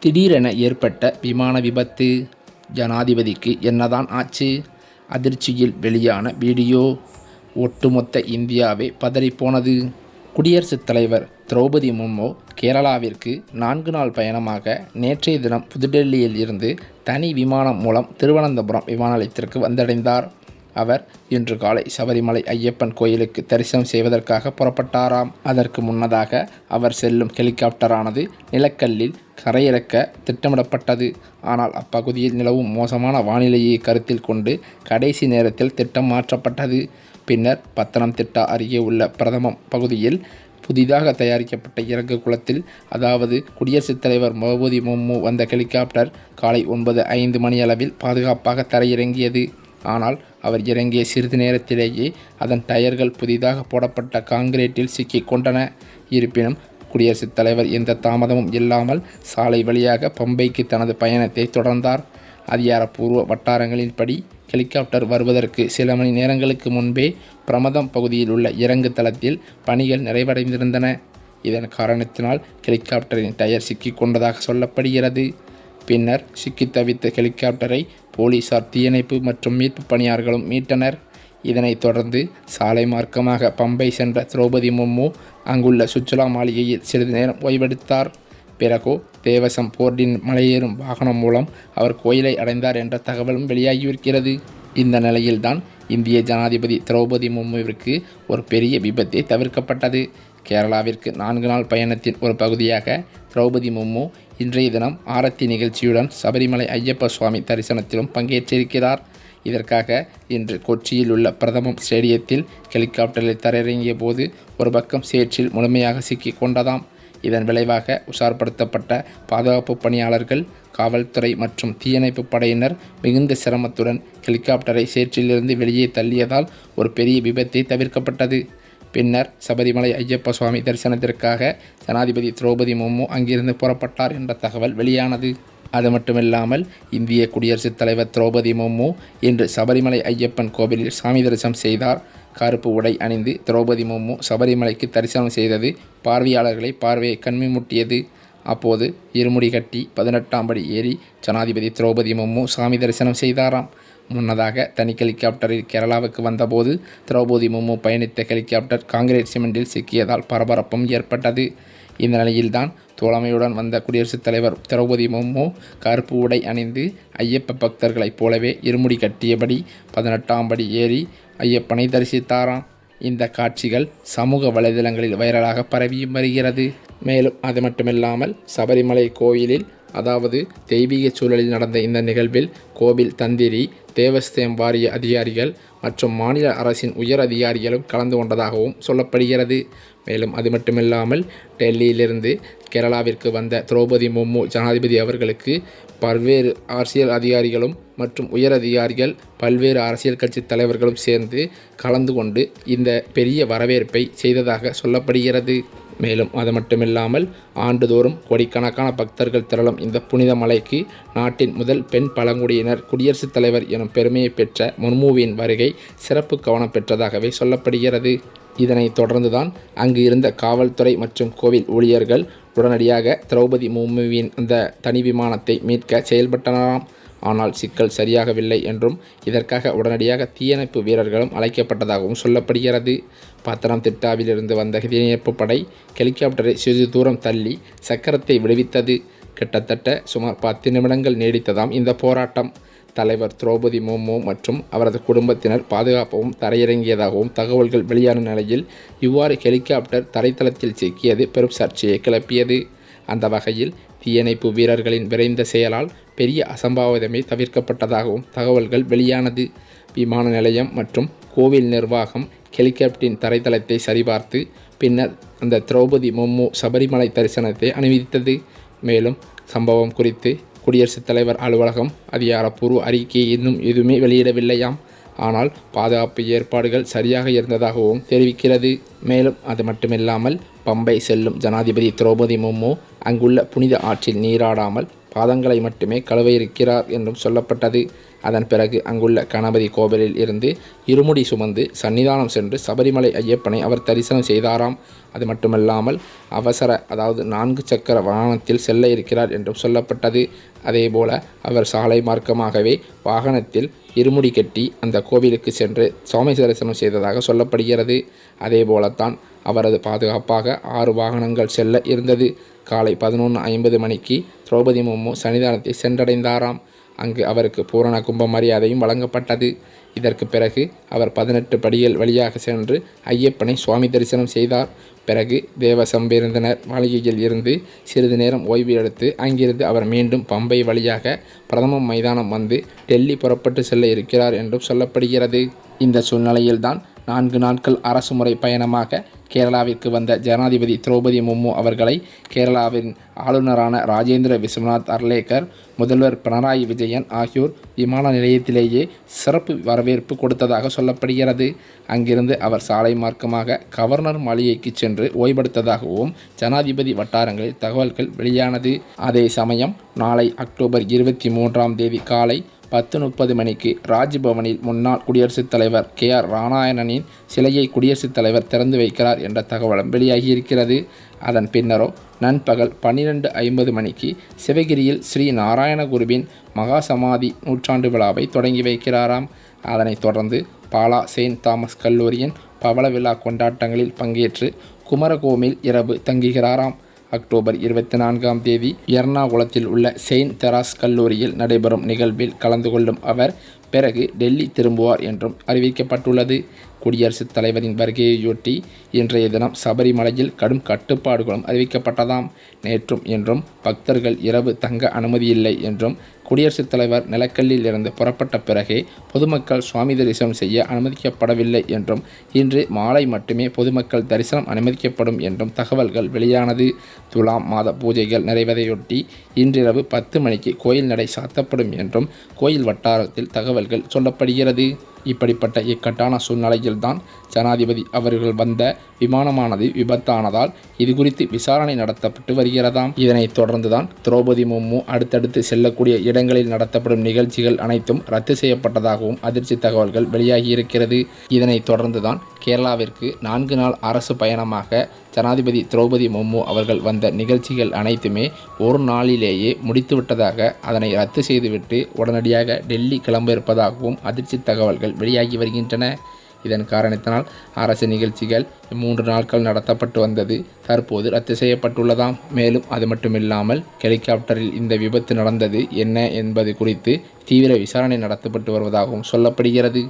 திடீரென ஏற்பட்ட விமான விபத்து. ஜனாதிபதிக்கு என்னதான் ஆச்சு? அதிர்ச்சியில் வெளியான வீடியோ. ஒட்டுமொத்த இந்தியாவே பதறிப்போனது. குடியரசுத் தலைவர் திரௌபதி முர்மு கேரளாவிற்கு நான்கு நாள் பயணமாக நேற்றைய தினம் புதுடெல்லியில் இருந்து தனி விமானம் மூலம் திருவனந்தபுரம் விமான நிலையத்திற்கு வந்தடைந்தார். அவர் இன்று காலை சபரிமலை ஐயப்பன் கோயிலுக்கு தரிசனம் செய்வதற்காக புறப்பட்டாராம். அதற்கு முன்னதாக அவர் செல்லும் ஹெலிகாப்டரானது நிலக்கல்லில் கரையிறக்க திட்டமிடப்பட்டது. ஆனால் அப்பகுதியில் நிலவும் மோசமான வானிலையை கருத்தில் கொண்டு கடைசி நேரத்தில் திட்டம் மாற்றப்பட்டது. பின்னர் பத்தனம்திட்டா அருகே உள்ள பிரதமம் பகுதியில் புதிதாக தயாரிக்கப்பட்ட இறங்கு குளத்தில் அதாவது குடியரசுத் தலைவர் மஹபூதி மொம்மு வந்த ஹெலிகாப்டர் காலை ஒன்பது ஐந்து மணியளவில் பாதுகாப்பாக தரையிறங்கியது. ஆனால் அவர் இறங்கிய சிறிது நேரத்திலேயே அதன் டயர்கள் புதிதாக போடப்பட்ட காங்கிரீட்டில் சிக்கிக் கொண்டன. இருப்பினும் குடியரசுத் தலைவர் எந்த தாமதமும் இல்லாமல் சாலை வழியாக பம்பைக்கு தனது பயணத்தை தொடர்ந்தார். அதிகாரப்பூர்வ வட்டாரங்களின்படி ஹெலிகாப்டர் வருவதற்கு சில மணி நேரங்களுக்கு முன்பே பிரமதம் பகுதியில் உள்ள இறங்கு தளத்தில் பணிகள் நிறைவடைந்திருந்தன. இதன் காரணத்தினால் ஹெலிகாப்டரின் டயர் சிக்கிக் கொண்டதாக சொல்லப்படுகிறது. பின்னர் சிக்கித் தவித்த ஹெலிகாப்டரை போலீசார் தீயணைப்பு மற்றும் மீட்பு பணியாளர்களும் மீட்டனர். இதனைத் தொடர்ந்து சாலை மார்க்கமாக பம்பை சென்ற திரௌபதி முர்மு அங்குள்ள சுற்றுலா மாளிகையில் சிறிது நேரம் ஓய்வெடுத்தார். பிறகோ தேவசம் போர்டின் மலையேறும் வாகனம் மூலம் அவர் கோயிலை அடைந்தார் என்ற தகவலும் வெளியாகியிருக்கிறது. இந்த நிலையில்தான் இந்திய ஜனாதிபதி திரௌபதி முர்முவிற்கு ஒரு பெரிய விபத்தை தவிர்க்கப்பட்டது. கேரளாவிற்கு நான்கு நாள் பயணத்தின் ஒரு பகுதியாக திரௌபதி முர்மு இன்றைய தினம் ஆரத்தி நிகழ்ச்சியுடன் சபரிமலை ஐயப்ப சுவாமி தரிசனத்திலும் பங்கேற்றிருக்கிறார். இதற்காக இன்று கொச்சியில் உள்ள பிரதமம் ஸ்டேடியத்தில் ஹெலிகாப்டரில் தரையிறங்கிய போது ஒரு பக்கம் சேற்றில் முழுமையாக சிக்கிக் கொண்டதாம். இதன் விளைவாக உஷார்படுத்தப்பட்ட பாதுகாப்பு பணியாளர்கள் காவல்துறை மற்றும் தீயணைப்பு படையினர் மிகுந்த சிரமத்துடன் ஹெலிகாப்டரை சேற்றிலிருந்து வெளியே தள்ளியதால் ஒரு பெரிய விபத்தை தவிர்க்கப்பட்டது. பின்னர் சபரிமலை ஐயப்ப சுவாமி தரிசனத்திற்காக ஜனாதிபதி திரௌபதி முர்மு அங்கிருந்து புறப்பட்டார் என்ற தகவல் வெளியானது. அது மட்டுமில்லாமல் இந்திய குடியரசுத் தலைவர் திரௌபதி முர்மு இன்று சபரிமலை ஐயப்பன் கோவிலில் சாமி தரிசனம் செய்தார். கருப்பு உடை அணிந்து திரௌபதி முர்மு சபரிமலைக்கு தரிசனம் செய்தது பார்வையாளர்களை பார்வையை கண்மிமுட்டியது அப்போது இருமுடி கட்டி பதினெட்டாம் படி ஏறி ஜனாதிபதி திரௌபதி முர்மு சாமி தரிசனம் செய்தாராம். முன்னதாக தனி ஹெலிகாப்டரில் கேரளாவுக்கு வந்தபோது திரௌபதி முர்மு பயணித்த ஹெலிகாப்டர் காங்கிரீட் சிமெண்டில் சிக்கியதால் பரபரப்பும் ஏற்பட்டது. இந்த நிலையில்தான் தோழமையுடன் வந்த குடியரசுத் தலைவர் திரௌபதி முர்மு கருப்பு உடை அணிந்து ஐயப்ப பக்தர்களைப் போலவே இருமுடி கட்டியபடி பதினெட்டாம் படி ஏறி ஐயப்பனை தரிசித்தாராம். இந்த காட்சிகள் சமூக வலைதளங்களில் வைரலாக பரவியும் வருகிறது. மேலும் அது மட்டுமில்லாமல் சபரிமலை கோயிலில் அதாவது தெய்வீக சூழலில் நடந்த இந்த நிகழ்வில் கோவில் தந்திரி தேவஸ்தேம் வாரிய அதிகாரிகள் மற்றும் மாநில அரசின் உயர் அதிகாரிகளும் கலந்து கொண்டதாகவும் சொல்லப்படுகிறது. மேலும் அது மட்டுமில்லாமல் டெல்லியிலிருந்து கேரளாவிற்கு வந்த திரௌபதி முர்மு ஜனாதிபதி அவர்களுக்கு பல்வேறு அரசியல் அதிகாரிகளும் மற்றும் உயர் அதிகாரிகள் பல்வேறு அரசியல் கட்சி தலைவர்களும் சேர்ந்து கலந்து கொண்டு இந்த பெரிய வரவேற்பை செய்ததாக சொல்லப்படுகிறது. மேலும் அது மட்டுமில்லாமல் ஆண்டுதோறும் கோடிக்கணக்கான பக்தர்கள் திரளும் இந்த புனித மலைக்கு நாட்டின் முதல் பெண் பழங்குடியினர் குடியரசுத் தலைவர் எனும் பெருமையை பெற்ற முர்முவின் வருகை சிறப்பு கவனம் பெற்றதாகவே சொல்லப்படுகிறது. இதனைத் தொடர்ந்துதான் அங்கு இருந்த காவல்துறை மற்றும் கோவில் ஊழியர்கள் உடனடியாக திரௌபதி முர்முவின் அந்த தனி விமானத்தை மீட்க செயல்பட்டனராம். ஆனால் சிக்கல் சரியாகவில்லை என்றும் இதற்காக உடனடியாக தீயணைப்பு வீரர்களும் அழைக்கப்பட்டதாகவும் சொல்லப்படுகிறது. பத்தனம்திட்டாவிலிருந்து வந்த தீயணைப்பு படை ஹெலிகாப்டரை சிறிது தூரம் தள்ளி சக்கரத்தை விடுவித்தது. கிட்டத்தட்ட சுமார் பத்து நிமிடங்கள் நீடித்ததாம் இந்த போராட்டம். தலைவர் திரௌபதி முர்மு மற்றும் அவரது குடும்பத்தினர் பாதுகாப்பாகவும் தரையிறங்கியதாகவும் தகவல்கள் வெளியான நிலையில் இவ்வாறு ஹெலிகாப்டர் தரைத்தளத்தில் சிக்கியது பெரும் சர்ச்சையை கிளப்பியது. அந்த வகையில் தீயணைப்பு வீரர்களின் விரைந்த செயலால் பெரிய அசம்பாவிதமே தவிர்க்கப்பட்டதாகவும் தகவல்கள் வெளியானது. விமான நிலையம் மற்றும் கோவில் நிர்வாகம் ஹெலிகாப்டரின் தரைத்தளத்தை சரிபார்த்து பின்னர் அந்த திரௌபதி முர்மு சபரிமலை தரிசனத்தை அனுமதித்தது. மேலும் சம்பவம் குறித்து குடியரசுத் தலைவர் அலுவலகம் அதிகாரப்பூர்வ அறிக்கை இன்னும் எதுவுமே வெளியிடவில்லையாம். ஆனால் பாதுகாப்பு ஏற்பாடுகள் சரியாக இருந்ததாகவும் தெரிவிக்கிறது. மேலும் அது மட்டுமில்லாமல் பம்பை செல்லும் ஜனாதிபதி திரௌபதி முர்மு அங்குள்ள புனித ஆற்றில் நீராடாமல் பாதங்களை மட்டுமே கழுவையிருக்கிறார் என்றும் சொல்லப்பட்டது. அதன் பிறகு அங்குள்ள கணபதி கோவிலில் இருந்து இருமுடி சுமந்து சன்னிதானம் சென்று சபரிமலை ஐயப்பனை அவர் தரிசனம் செய்தாராம். அது மட்டுமல்லாமல் அவசர அதாவது நான்கு சக்கர வாகனத்தில் செல்ல இருக்கிறார் என்றும் சொல்லப்பட்டது. அதேபோல அவர் சாலை மார்க்கமாகவே வாகனத்தில் இருமுடி கட்டி அந்த கோவிலுக்கு சென்று சுவாமி தரிசனம் செய்ததாக சொல்லப்படுகிறது. அதேபோலத்தான் அவரது பாதுகாப்பாக ஆறு வாகனங்கள் செல்ல இருந்தது. காலை பதினொன்று ஐம்பது மணிக்கு திரௌபதி முர்மு சன்னிதானத்தை சென்றடைந்தாராம். அங்கு அவருக்கு பூரண கும்ப மரியாதையும் வழங்கப்பட்டது. இதற்கு பிறகு அவர் பதினெட்டு படிகள் வழியாக சென்று ஐயப்பனை சுவாமி தரிசனம் செய்தார். பிறகு தேவசம்பிருந்தனர் மாளிகையில் இருந்து சிறிது நேரம் ஓய்வு எடுத்து அங்கிருந்து அவர் மீண்டும் பம்பை வழியாக பிரதம மைதானம் வந்து டெல்லி புறப்பட்டு செல்ல இருக்கிறார் என்றும் சொல்லப்படுகிறது. இந்த சூழ்நிலையில்தான் நான்கு நாட்கள் அரசு முறை பயணமாக கேரளாவிற்கு வந்த ஜனாதிபதி திரௌபதி முர்மு அவர்களை கேரளாவின் ஆளுநரான ராஜேந்திர விஸ்வநாத் அர்லேக்கர் முதல்வர் பினராயி விஜயன் ஆகியோர் விமான நிலையத்திலேயே சிறப்பு வரவேற்பு கொடுத்ததாக சொல்லப்படுகிறது. அங்கிருந்து அவர் சாலை மார்க்கமாக கவர்னர் மாளிகைக்கு சென்று ஓய்வெடுத்ததாகவும் ஜனாதிபதி வட்டாரங்களில் தகவல்கள் வெளியானது. அதே சமயம் நாளை அக்டோபர் இருபத்தி மூன்றாம் தேதி காலை பத்து முப்பது மணிக்கு ராஜ்பவனில் முன்னாள் குடியரசுத் தலைவர் கே ஆர் ராணாயணனின் சிலையை குடியரசுத் தலைவர் திறந்து வைக்கிறார் என்ற தகவலும் வெளியாகியிருக்கிறது. அதன் பின்னரோ நண்பகல் பன்னிரண்டு ஐம்பது மணிக்கு சிவகிரியில் ஸ்ரீ நாராயணகுருவின் மகா சமாதி நூற்றாண்டு விழாவை தொடங்கி வைக்கிறாராம். அதனைத் தொடர்ந்து பாலா செயின்ட் தாமஸ் கல்லூரியின் பவள விழா கொண்டாட்டங்களில் பங்கேற்று குமரகோமில் இரவு தங்குகிறாராம். அக்டோபர் இருபத்தி நான்காம் தேதி எர்ணாகுளத்தில் உள்ள செயின்ட் தெராஸ் கல்லூரியில் நடைபெறும் நிகழ்வில் கலந்து கொள்ளும் அவர் பிறகு டெல்லி திரும்புவார் என்றும் அறிவிக்கப்பட்டுள்ளது. குடியரசுத் தலைவரின் வருகையையொட்டி இன்றைய தினம் சபரிமலையில் கடும் கட்டுப்பாடுகளும் அறிவிக்கப்பட்டதாம். நேற்றும் என்றும் பக்தர்கள் இரவு தங்க அனுமதியில்லை என்றும் குடியரசுத் தலைவர் நிலக்கல்லில் இருந்து புறப்பட்ட பிறகே பொதுமக்கள் சுவாமி தரிசனம் செய்ய அனுமதிக்கப்படவில்லை என்றும் இன்று மாலை மட்டுமே பொதுமக்கள் தரிசனம் அனுமதிக்கப்படும் என்றும் தகவல்கள் வெளியானது. துலாம் மாத பூஜைகள் நிறைவதையொட்டி இன்றிரவு பத்து மணிக்கு கோயில் நடை சாத்தப்படும் என்றும் கோயில் வட்டாரத்தில் தகவல்கள் சொல்லப்படுகிறது. இப்படிப்பட்ட இக்கட்டான சூழ்நிலையில்தான் ஜனாதிபதி அவர்கள் வந்த விமானமானது விபத்தானதால் இது குறித்து விசாரணை நடத்தப்பட்டு வருகிறதாம். இதனைத் தொடர்ந்துதான் திரௌபதி முர்மு அடுத்தடுத்து செல்லக்கூடிய இடங்களில் நடத்தப்படும் நிகழ்ச்சிகள் அனைத்தும் ரத்து செய்யப்பட்டதாகவும் அதிர்ச்சி தகவல்கள் வெளியாகியிருக்கிறது. இதனைத் தொடர்ந்துதான் கேரளாவிற்கு நான்கு நாள் அரசு பயணமாக ஜனாதிபதி திரௌபதி முர்மு அவர்கள் வந்த நிகழ்ச்சிகள் அனைத்துமே ஒரு நாளிலேயே முடித்துவிட்டதாக அதனை ரத்து செய்துவிட்டு உடனடியாக டெல்லி கிளம்ப இருப்பதாகவும் அதிர்ச்சி தகவல்கள் வெளியாகி வருகின்றன. இதன் காரணத்தினால் அரசு நிகழ்ச்சிகள் மூன்று நாட்கள் நடத்தப்பட்டு வந்தது. தற்போது ரத்து செய்யப்பட்டுள்ளதாம். மேலும் அது மட்டுமில்லாமல் ஹெலிகாப்டரில் இந்த விபத்து நடந்தது என்ன என்பது குறித்து தீவிர விசாரணை நடத்தப்பட்டு வருவதாகவும் சொல்லப்படுகிறது.